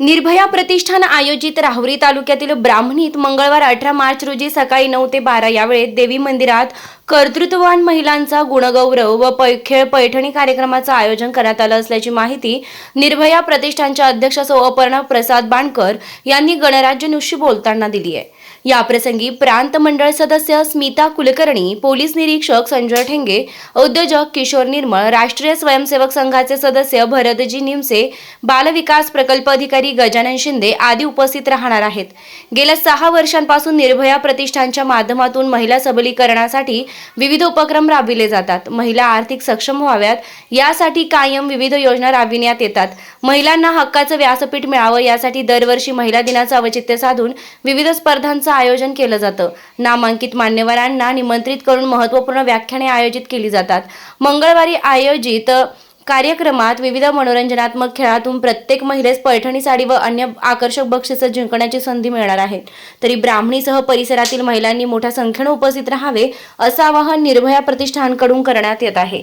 निर्भया प्रतिष्ठान आयोजित राहुरी तालुक्यातील ब्राह्मणीत मंगळवार अठरा मार्च रोजी सकाळी नऊ ते बारा या वेळेत देवी मंदिरात कर्तृत्ववान महिलांचा गुणगौरव व पै खेळ पैठणी कार्यक्रमाचं आयोजन करण्यात आलं असल्याची माहिती निर्भया प्रतिष्ठानच्या अध्यक्ष सौ अपर्णा प्रसाद बाणकर यांनी गणराज्य बोलताना दिली आहे. याप्रसंगी प्रांत मंडळ सदस्य स्मिता कुलकर्णी पोलीस निरीक्षक संजय ठेंगे उद्योजक किशोर निर्मळ राष्ट्रीय स्वयंसेवक संघाचे सदस्य भरतजी निमसे बालविकास प्रकल्प अधिकारी गजानन शिंदे आदी उपस्थित राहणार आहेत. गेल्या सहा वर्षांपासून निर्भया प्रतिष्ठानच्या माध्यमातून महिला सबलीकरणासाठी विविध उपक्रम राबविले जातात. महिला आर्थिक सक्षम व्हाव्यात यासाठी कायम विविध योजना राबविण्यात येतात. महिलांना हक्काचं व्यासपीठ मिळावं यासाठी दरवर्षी महिला दिनाचं औचित्य साधून विविध स्पर्धांचं आयोजन केलं जातं. नामांकित मान्यवरांना निमंत्रित करून महत्त्वपूर्ण व्याख्याने आयोजित केली जातात. मंगळवारी आयोजित कार्यक्रमात विविध मनोरंजनात्मक खेळातून प्रत्येक महिलेस पैठणी साडी व अन्य आकर्षक बक्षिसं जिंकण्याची संधी मिळणार आहे तरी ब्राह्मणीसह परिसरातील महिलांनी मोठ्या संख्येनं उपस्थित राहावे असं आवाहन निर्भया प्रतिष्ठानकडून करण्यात येत आहे.